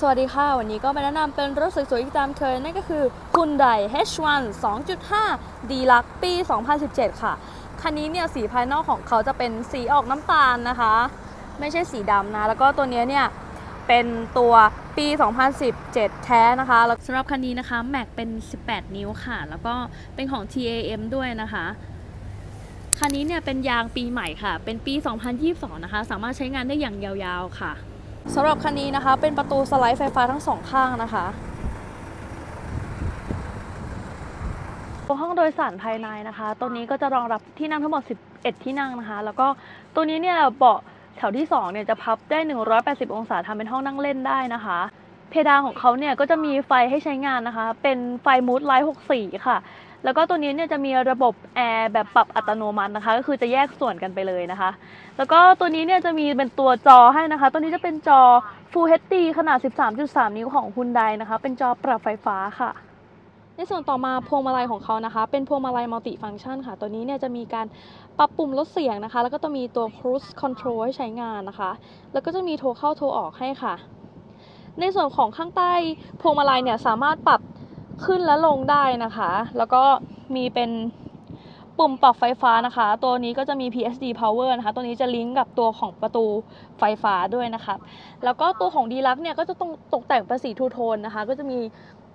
สวัสดีค่ะ วันนี้ก็มาแนะนำเป็นรถสวยๆอีกตามเคย นั่นก็คือ Hyundai H1 2.5 Deluxe ปี 2017 ค่ะ คันนี้เนี่ยสีภายนอกของเขาจะเป็นสีออกน้ำตาลนะคะ ไม่ใช่สีดำนะ แล้วก็ตัวนี้เนี่ยเป็นตัวปี 2017 แท้นะคะแล้วสำหรับคันนี้นะคะแม็กเป็น 18 นิ้วค่ะ แล้วก็เป็นของ TAM ด้วยนะคะคันนี้เนี่ยเป็นยางปีใหม่ค่ะ เป็นปี 2022 นะคะ สามารถใช้งานได้อย่างยาวๆค่ะ สำหรับคันนี้นะคะ เป็นประตูสไลด์ไฟฟ้าทั้งสองข้างนะคะตัวห้องโดยสารภายในนะคะ ตัวนี้ก็จะรองรับที่นั่งทั้งหมด 11 ที่นั่งนะคะ แล้วก็ตัวนี้เนี่ยเบาะแถวที่2เนี่ยจะพับได้ 180 องศาทำเป็นห้องนั่งเล่นได้นะคะ เพดานของเขาเนี่ยก็จะมีไฟให้ใช้งานนะคะ เป็นไฟมูดไลท์6สีค่ะ แล้วก็ตัวนี้เนี่ยจะมีระบบแอร์แบบปรับอัตโนมัตินะคะ ก็คือจะแยกส่วนกันไปเลยนะคะ แล้วก็ตัวนี้เนี่ยจะมีเป็นตัวจอให้นะคะ ตัวนี้จะเป็นจอ Full HD ขนาด 13.3 นิ้วของ Hyundai นะคะ เป็นจอปรับไฟฟ้าค่ะในส่วนต่อมาพวงมาลัยของเขานะคะ เป็นพวงมาลัยมัลติฟัง c t ชันค่ะ ตัวนี้เนี่ยจะมีการปรับปุ่มลดเสียงนะคะ แล้วก็จะมีตัว Cruise Control ให้ใช้งานนะคะ แล้วก็จะมีโทรเข้าโทรออกให้ค่ะ ในส่วนของข้างใต้พวงมาลัยเนี่ยสามารถปรับ ขึ้นและลงได้นะคะ แล้วก็มีเป็นปุ่มปรับไฟฟ้านะคะ ตัวนี้ก็จะมี PSD power นะคะ ตัวนี้จะลิงก์กับตัวของประตูไฟฟ้าด้วยนะคะ แล้วก็ตัวของดีลักเนี่ยก็จะต้องตกแต่งเป็นสีทูโทนนะคะ ก็จะมี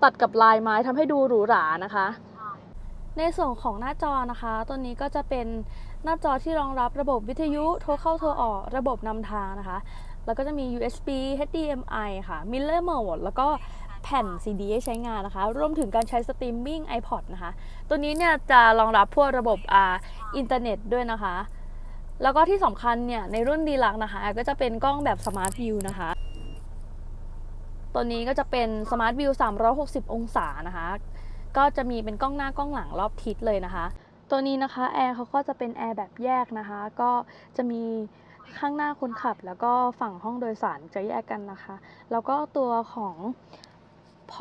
ตัดกับลายไม้ทำให้ดูหรูหรานะคะ ในส่วนของหน้าจอนะคะ ตัวนี้ก็จะเป็นหน้าจอที่รองรับระบบวิทยุโทรเข้าโทรออกระบบนำทางนะคะ แล้วก็จะมี USB HDMI ค่ะ Miller Mode แล้วก็ แผ่น CD ให้ใช้งานนะคะ รวมถึงการใช้สตรีมมิ่ง iPod นะคะ ตัวนี้เนี่ยจะรองรับพวกระบบอ่าอินเทอร์เน็ตด้วยนะคะ แล้วก็ที่สำคัญเนี่ยในรุ่นดีลักนะคะ ก็จะเป็นกล้องแบบ Smart View นะคะ ตัวนี้ก็จะเป็น Smart View 360 องศานะคะ ก็จะมีเป็นกล้องหน้ากล้องหลังรอบทิศเลยนะคะ ตัวนี้นะคะแอร์เขาก็จะเป็นแอร์แบบแยกนะคะ ก็จะมีข้างหน้าคนขับแล้วก็ฝั่งห้องโดยสารจะแยกกันนะคะ แล้วก็ตัวของ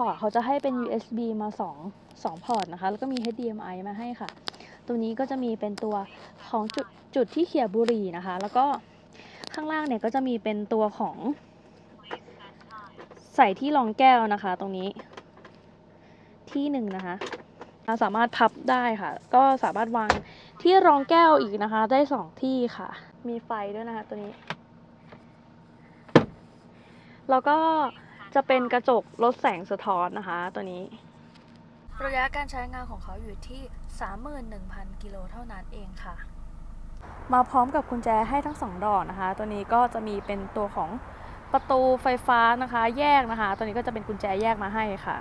อร์ตเขาจะให้เป็น USB มา2 2พอร์ตนะคะ แล้วก็มี HDMI มาให้ค่ะ ตัวนี้ก็จะมีเป็นตัวของจุดจุดที่เขี่ยบุหรี่นะคะ แล้วก็ข้างล่างเนี่ยก็จะมีเป็นตัวของ ใส่ที่รองแก้วนะคะ ตรงนี้ที่หนึ่งนะคะสามารถพับได้ค่ะ ก็สามารถวางที่รองแก้วอีกนะคะ ได้สองที่ค่ะ มีไฟด้วยนะคะตัวนี้ แล้วก็ จะเป็นกระจกลดแสงสะท้อนนะคะตัวนี้ ระยะการใช้งานของเขาอยู่ที่ 31,000 กิโลเท่านั้นเองค่ะ มาพร้อมกับกุญแจให้ทั้งสองดอกนะคะ ตัวนี้ก็จะมีเป็นตัวของประตูไฟฟ้านะคะ แยกนะคะ ตัวนี้ก็จะเป็นกุญแจแยกมาให้ค่ะ